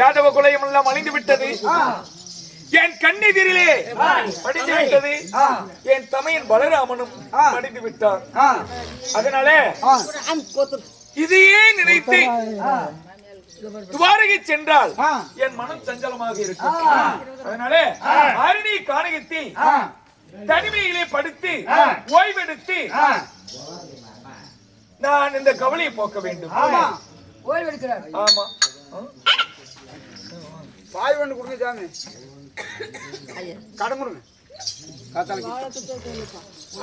யாதவ குலையம் எல்லாம் அழிந்து விட்டது. என் கண்ணெதிரிலே படிந்து விட்டது. என் தமையன் பலராமனும் படிந்து விட்டார். அதனால இதையே நினைத்து துவாரகை சென்றால் என் மனம் சஞ்சலமாக இருக்கும். அதனால அருணி காணகத்தி தனிமையிலே படுத்து ஓய்வெடுத்து நான் இந்த கவலையை போக்க வேண்டும். ஓய்வெடுக்கிறார். ஆமா. பாய் ஒன்று கொடுங்க சாமி. கடன் கொடுங்க.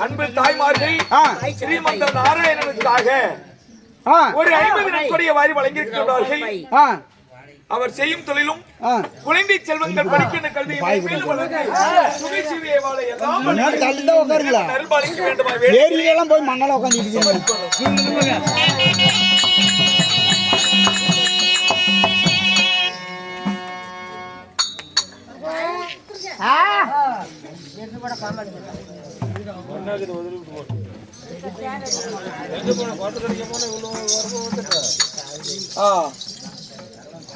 அன்பு தாய்மார்கள் ஸ்ரீமந்த நாராயணனுக்காக ஒரு ஐம்பது நட்புடைய வாரி வழங்கியிருக்கிறார்கள் அவர் செய்யும் தொழிலும் குழந்தை செல்வங்கள் படிக்கின்ற கல்வியை மேலும் வளர்த்து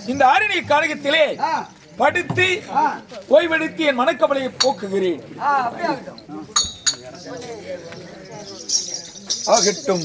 இந்த ஆரணி காலகத்திலே படுத்து ஓய்வெடுத்து என் மனக்கவலையை போக்குகிறேன். ஆகட்டும்.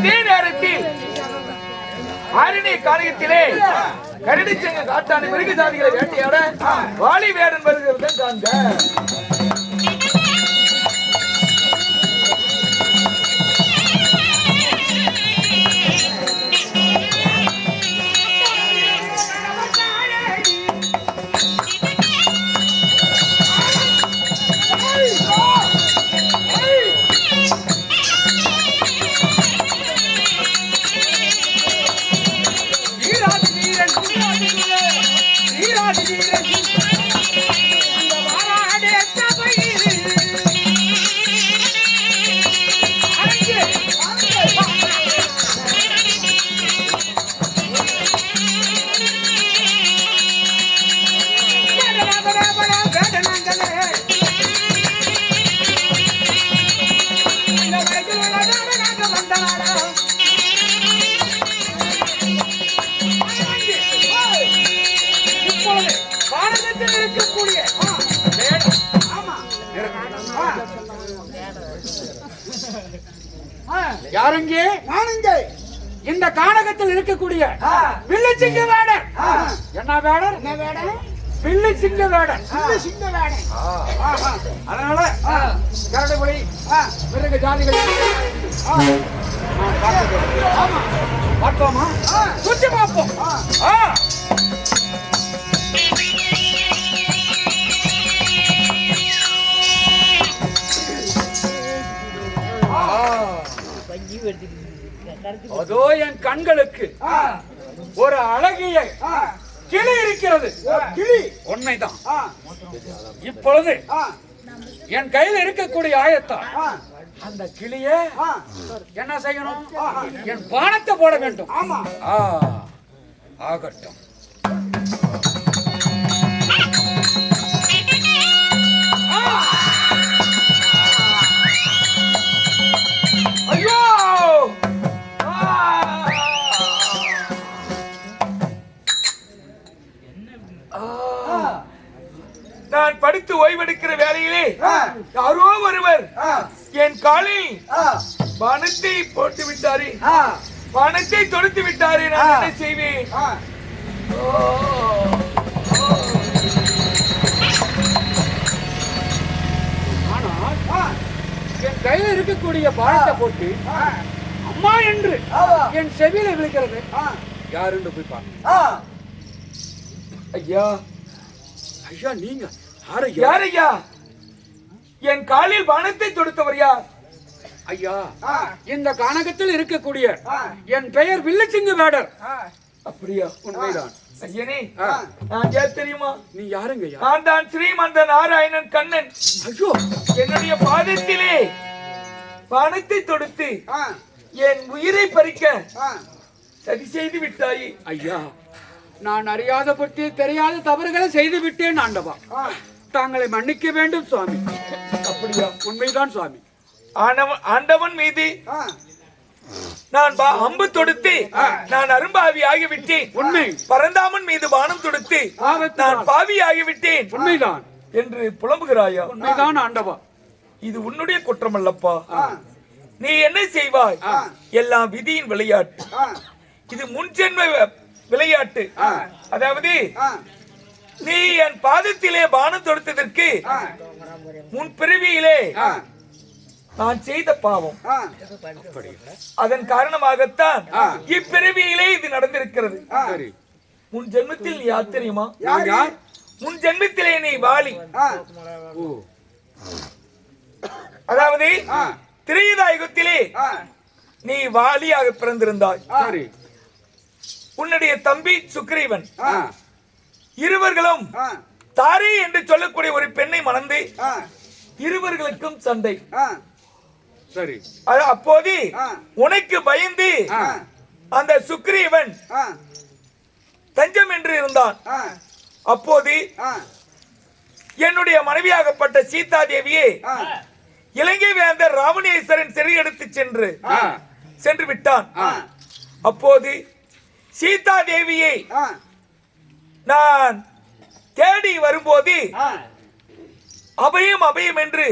அதே நேரத்தில் ஆரணி காலகத்திலே கரடி செங்க காட்டான மிருக ஜாதிகளை வேட்டையாட வாலி வேடன் வருகிறது காண்க. யாருங்கே? நானுங்க. இந்த கானகத்தில் இருக்கக்கூடிய வில்லு சிங்க வேடர். என்ன வேடர்? என்ன வேடர்? வில்லு சிங்க வேடர். வில்லு சிங்க வேடர். அதனால கரடுபுலி மிருக ஜாதிகள். ஆ. ஆ. ஆமா. பார்த்தோமா சுத்தி பார்ப்போம். அதோ என் கண்களுக்கு ஒரு அழகிய கிளி இருக்கிறது. கிளி உண்மைதான். இப்பொழுது என் கையில் இருக்கக்கூடிய ஆயத்தம் அந்த கிளிய என்ன செய்யணும்? என் பானத்தை போட வேண்டும். ஆகட்டும். ஐயோ! ஓய்வெடுக்கிற வேலையிலே யாரோ ஒருவர் என் காலில் பணத்தை போட்டு விட்டாரே. பணத்தை தொடுத்து விட்டாரே நான் என்ன செய்வேன்? என் கையில் இருக்கக்கூடிய பானத்தை போட்டு அம்மா என்று என் செவியில விழுக்கிறது யாருன்னு போய் பாருங்க ஐயா ஐயா நீங்க யாரையா? யார் ஐயா என் காலில் பானத்தை தொடுத்தவர் யார்? ஐயா இந்த கானகத்தில் இருக்கக்கூடிய என் பெயர் வில்லுச்சிங்க வேடர். அப்படியா? உண்மைதான் ஐயனே. நான் யார் தெரியுமா? நீ யாருங்க நான் தான் ஸ்ரீமந்த நாராயணன் கண்ணன். ஐயோ. என்னுடைய பாதத்திலே பானத்தை தொடுத்து என் உயிரை பறிக்க சதி செய்து விட்டாயே. ஐயா நான் அறியாத பற்றி தெரியாத தவறுகளை செய்து விட்டேன் ஆண்டவா. தாங்களை மன்னிக்க வேண்டும் சுவாமி. அப்படியா? உண்மைதான் சுவாமி. ஆண்டவன் மீது நான் அம்பு தொடுத்து நான் அரும்பாவி ஆகிவிட்டேன். உண்மை. பரந்தாமன் மீது பானம் தொடுத்து நான் பாவி ஆகிவிட்டேன் உண்மைதான். என்று புலம்புகிறாயா? உண்மைதான் ஆண்டவா. இது உன்னுடைய குற்றம் அல்லப்பா நீ என்ன செய்வாய்? எல்லாம் விதியின் விளையாட்டு. இது முன்ஜென்ம விளையாட்டு. அதாவது நீ என் பாதத்திலே பானம் தொடுத்ததற்கு முன் பிறவியிலே நான் செய்த பாவம். அதன் காரணமாகத்தான் இப்பிறவியிலே இது நடந்திருக்கிறது. சரி. முன் ஜென்மத்தில் நீ யார் முன் ஜென்மத்திலே நீ வாலி. அதாவது திரேதாயுகத்திலே நீ வாலியாக பிறந்திருந்தாய். சரி. உன்னுடைய தம்பி சுக்ரீவன் ஆ. இருவர்களும் தாரி என்று சொல்லக்கூடிய ஒரு பெண்ணை மணந்து இருவர்களுக்கும் சண்டை. சரி. அது அப்போது உனக்கு பயந்து ஆ. அந்த சுக்ரீவன் தஞ்சம் என்று இருந்தான். அப்போது என்னுடைய மனைவியாகப்பட்ட சீதா தேவியை இலங்கை வேந்தர் ராவணேஸ்வரன் சிறை எடுத்து சென்று ஆ. சென்று விட்டான். ஆ. அப்போது சீதா தேவியை நான் தேடி வரும்போது அபயம் அபயம் என்று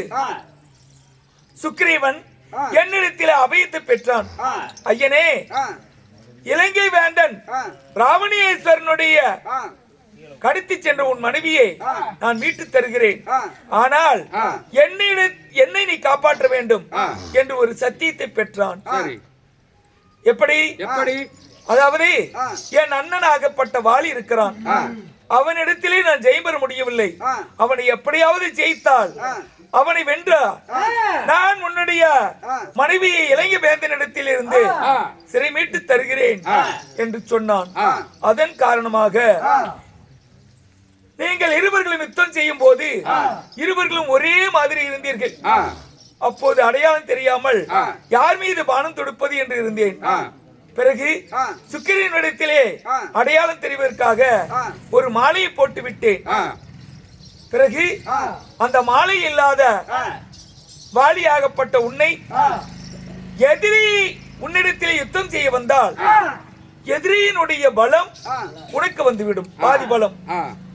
சுக்ரீவன் என்னிடத்தில் அபயத்தை பெற்றான். ஐயனே இலங்கை வேந்தன் ராவணேஸ்வரனுடைய கடத்தி சென்ற உன் மனைவியை நான் மீட்டு தருகிறேன். ஆனால் என்னிட என்னை நீ காப்பாற்ற வேண்டும் என்று ஒரு சத்தியத்தை பெற்றான். எப்படி? எப்படி? அதாவது என் அண்ணனாகப்பட்ட வாலி இருக்கிறான். அவனிடத்திலே நான் ஜெயம் பெற முடியவில்லை அவனை எப்படியாவது ஜெயித்தால் அவனை வென்றா நான் உன்னுடைய மனைவியை இளைய வேந்தனிடத்தில் இருந்து சிறை மீட்டு தருகிறேன் என்று சொன்னான். அதன் காரணமாக நீங்கள் இருவர்களும் யுத்தம் செய்யும் போது இருவர்களும் ஒரே மாதிரி இருந்தீர்கள். அப்போது அடையாளம் தெரியாமல். யார் மீது பானம் தொடுப்பது என்று இருந்தேன். பிறகு சுக்கிரனிடத்திலே அடையாளம் தெரிவதற்காக ஒரு மாலையை போட்டு விட்டேன் பிறகு அந்த மாலை இல்லாத வாலியாகப்பட்ட உன்னை எதிரி உன்னிடத்திலே யுத்தம் செய்ய வந்தால் எதிரியினுடைய பலம் உனக்கு வந்துவிடும் பாதி பலம்.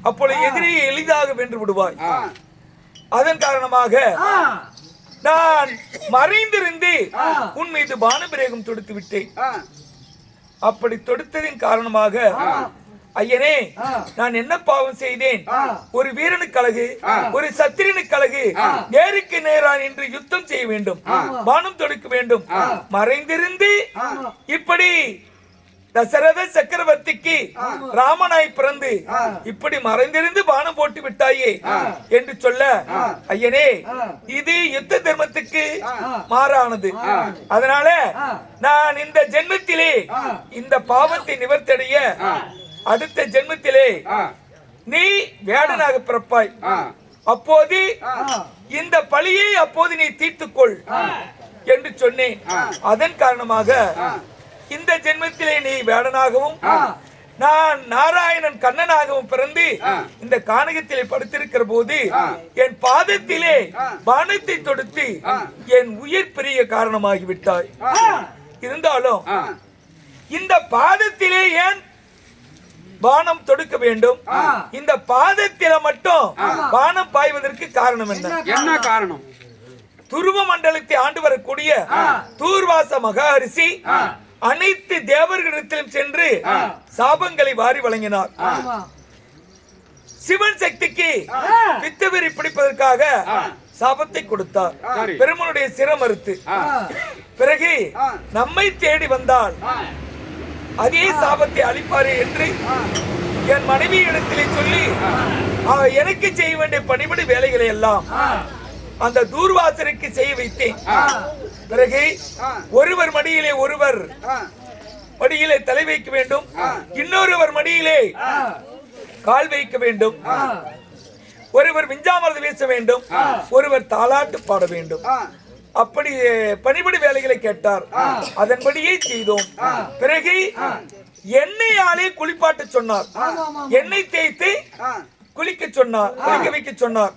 அப்பொழுது எதிரியை எளிதாக வென்று விடுவாய். அதன் காரணமாக நான் மறைந்திருந்து உன் மீது பானபிரேகம் தொடுத்து விட்டேன். அப்படி தொடுத்ததின் காரணமாக ஐயனே நான் என்ன பாவம் செய்தேன்? ஒரு வீரனுக்கு அழகு ஒரு சத்திரனுக்கு அழகு நேருக்கு நேரா நின்று யுத்தம் செய்ய வேண்டும் பானம் தொடுக்க வேண்டும் மறைந்திருந்து இப்படி தசரத சக்கரவர்த்திக்கு ராமனாய் பிறந்து இப்படி மறைந்திருந்து பானம் போட்டு விட்டாயே என்று சொல்ல ஐயனே இது யுத்த தர்மத்துக்கு மாறானது. அதனால நான் இந்த ஜென்மத்திலே இந்த பாவத்தை நிவர்த்தடைய அடுத்த ஜென்மத்திலே நீ வேடனாக பிறப்பாய். அப்போது இந்த பழியை அப்போது நீ தீர்த்துக்கொள் என்று சொன்னேன். அதன் காரணமாக இந்த ஜென்மத்திலே நீ வேடனாகவும் நான் நாராயணன் கண்ணனாகவும் பிறந்து இந்த கானகத்திலே படுத்திருக்கிற போது என் பாதத்திலே பானத்தை தொடுத்து என் உயிர் பிரிய காரணமாகிவிட்டாய். இருந்தாலும் ஆ. இந்த பாதத்திலே ஏன் பானம் தொடுக்க வேண்டும்? இந்த பாதத்தில மட்டும் பானம் பாய்வதற்கு காரணம் என்ன? என்ன காரணம்? துருவ மண்டலத்தை ஆண்டு வரக்கூடிய தூர்வாச மகாரிஷி அனைத்து தேவர்களிடத்திலும் சென்று சாபங்களை வாரி வழங்கினார். ஆமா. சிவன் சக்திக்கு பித்தவெறி பிடிப்பதற்காக சாபத்தை கொடுத்தார். பெருமனுடைய சிரம் மறுத்து ஆ. பிறகு நம்மை தேடி வந்தால் அதே சாபத்தை அளிப்பாரே என்று என் மனைவி இடத்திலே சொல்லி எனக்கு செய்ய வேண்டிய பணிபடி வேலைகளை எல்லாம் அந்த தூர்வாசருக்கு செய்ய வைத்தேன். பிறகு ஒருவர் மடியிலே ஒருவர் மடியிலே தலை வைக்க வேண்டும். இன்னொருவர் மடியிலே கால் வைக்க வேண்டும். ஒருவர் விஞ்சாமரது வீச வேண்டும். ஒருவர் தாலாட்டு பாட வேண்டும். அப்படி பணிபடி வேலைகளை கேட்டார். அதன்படியே செய்தோம். பிறகு எண்ணெயாலே குளிப்பாட்ட சொன்னார். எண்ணெய் தேய்த்து குளிக்க சொன்னார் குளிக்க வைக்க சொன்னார்.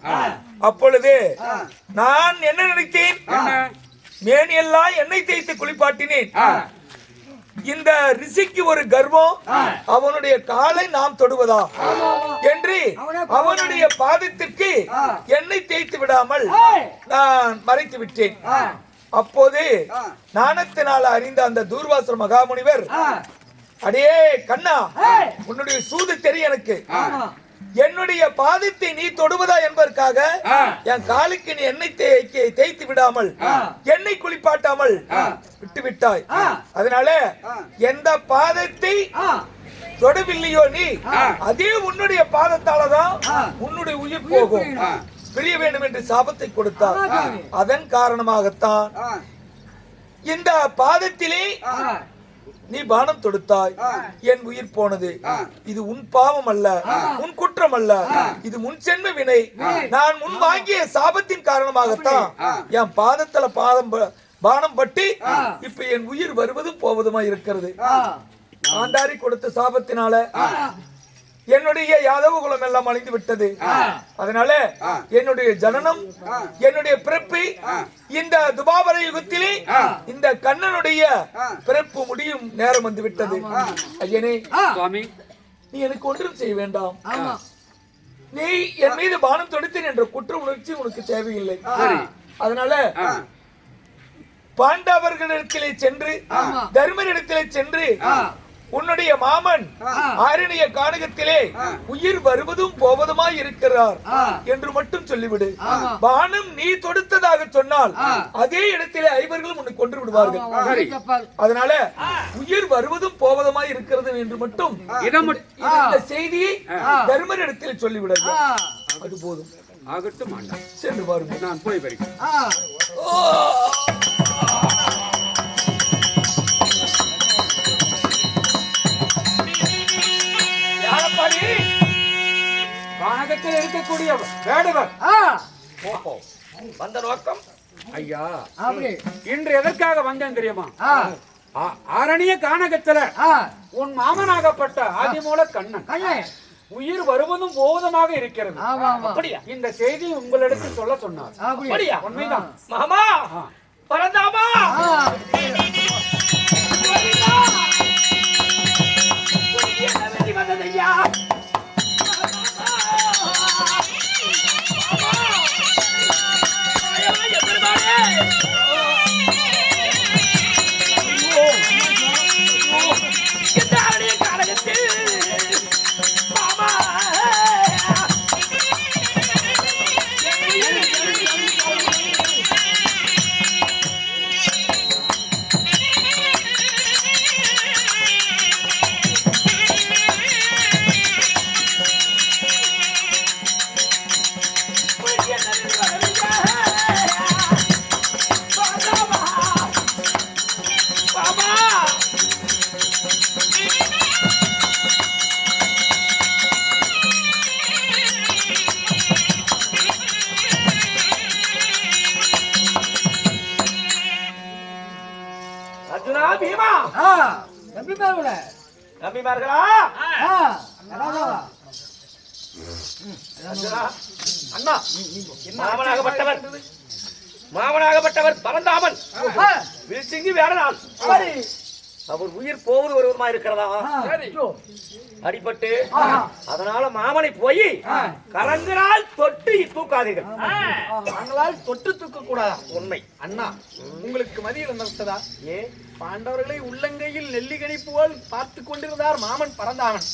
அப்பொழுது நான் என்ன நினைத்தேன்? மேனியெல்லாம் எண்ணெய் தேய்த்து குளிப்பாட்டினேன். இந்த ரிஷிக்கு ஒரு கர்வம் அவனுடைய காலை நாம் தொடுவதா? என்று அவனுடைய பாதத்திற்கு எண்ணெய் தேய்த்து விடாமல் நான் மறைத்து விட்டேன். அப்போது நாணத்தினால் அறிந்த அந்த தூர்வாசர் மகாமுனிவர் அடே கண்ணா உன்னுடைய சூது தெரியும் எனக்கு. என்னுடைய பாதத்தை நீ தொடுவதா என்பதற்காக என் காலுக்கு நீ எண்ணெய் தேய்க்க தேய்த்து விடாமல் எண்ணெய் குளிப்பாட்டாமல் விட்டு விட்டாய் அதனால எந்த பாதத்தை தொடவில்லையோ நீ அதே உன்னுடைய பாதத்தாலதான் உன்னுடைய உயிர் போகும். பிரிய வேண்டும் என்று சாபத்தை கொடுத்தார் அதன் காரணமாகத்தான் இந்த பாதத்திலே நீ பானம் தொடுத்தாய். என் உயிர் போனது. இது உன் பாவம் அல்ல உன் குற்றம் அல்ல இது முன் சென்ம வினை. நான் முன் வாங்கிய சாபத்தின் காரணமாகத்தான் என் பாதத்துல பாதம் பானம் பட்டு இப்ப என் உயிர் வருவதும் போவதுமா இருக்கிறது. ஆண்டாரி கொடுத்த சாபத்தினால என்னுடைய யாதவ குலம் எல்லாம் அழிந்து விட்டது. அதனால என்னுடைய ஜனனம் என்னுடைய பிறப்பு இந்த துபாபர யுகத்திலே இந்த கண்ணனுடைய பிறப்பு முடியும் நேரம் வந்து விட்டது. ஐயனே சுவாமி. நீ எனக்கு ஒன்றும் செய்ய வேண்டாம். நீ என் மீது பானம் தொடுத்தேன் என்ற குற்ற உணர்ச்சி உனக்கு தேவையில்லை. அதனால பாண்டவர்களிடத்திலே சென்று தர்மரிடத்திலே சென்று உன்னுடைய மாமன் ஆரணிய கானகத்திலே உயிர் வருவதும் போவதுமாய் இருக்கிறார் என்று மட்டும் சொல்லிவிடு. பானம் நீ தொடுத்ததாக சொன்னால் அதே இடத்திலே ஐவர்களும் உன்னை கொன்று விடுவார்கள். அதனால உயிர் வருவதும் போவதுமாய் இருக்கிறது என்று மட்டும் இந்த செய்தியை தர்மரிடத்தில் சொல்லிவிடுங்க அது போதும். ஆகட்டும் சென்று பாருங்க நான் போய் வருகிறேன் இருக்கக்கூடிய வேடுவர். ஓஹோ. வந்த நோக்கம்? ஐயா அப்படி இன்று எதற்காக வந்தேன் தெரியுமா? ஆரணிய கானகத்துல உன் மாமனாகப்பட்ட ஆதிமூல கண்ணன். கண்ணே உயிர் வருவதும் போவதுமாக இருக்கிறது. அப்படியா? இந்த செய்தி உங்களிடத்தில் சொல்ல சொன்னார். அப்படி அப்படியா? உண்மைதான். மாமா பரந்தாமா! பாருங்க நம்பிமார்களா அர்ஜுனா, அண்ணா. மாமனாகப்பட்டவர். மாமனாகப்பட்டவர் பரந்தாமன். ஆ வில்சிங்கி வேடனான் சரி. அவர் உயிர் போவது ஒருவருமா இருக்கிறதா. அடிபட்டு. அதனால மாமனை போய் கரங்களால் தொட்டு தூக்காதீர்கள் நாங்களால் தொட்டு தூக்க கூடாதா உண்மை. அண்ணா உங்களுக்கு மதியில் நடத்ததா ஏ பாண்டவர்களை உள்ளங்கையில் நெல்லிக்கனி போல் பார்த்து கொண்டிருந்தார் மாமன் பறந்தாமன்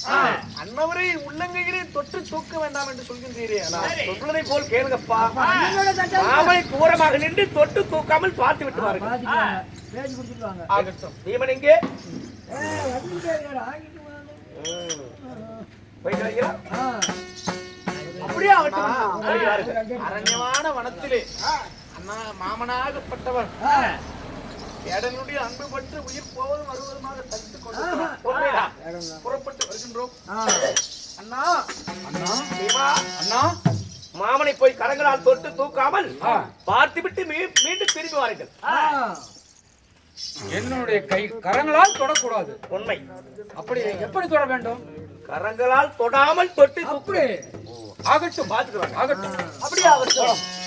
அன்னவரை உள்ளங்கையிலே தொட்டு தூக்க வேண்டாம் என்று சொல்கின்றீரே. சொல்வதை போல் கேளுங்கப்பா. மாமனை தூரமாக நின்று தொட்டு தூக்காமல் பார்த்து விட்டு வாருங்கள் பீமன் எங்கே? அப்படியே அரண்யமான வனத்திலே அண்ணா மாமனாகப்பட்டவர். ஏடனுடைய அன்பு பட்டு உயிர் போவதும் வருவதுமாக தடுத்துக் கொண்டு புறப்பட்டு வருகின்றோம். அண்ணா. அண்ணா. தேவா. அண்ணா. மாமனை போய் கரங்களால் தொட்டு தூக்காமல் பார்த்துவிட்டு மீ- மீண்டும் திரும்பி வாருங்கள். என்னுடைய கை கரங்களால் தொடக்கூடாது. உண்மை. அப்படி எப்படி தொட வேண்டும்? கரங்களால் தொடாமல் தொட்டு தூக்கு. அப்படி ஆகட்டும் பாத்துக்கிறோம் ஆகட்டும். அப்படியே ஆகட்டும்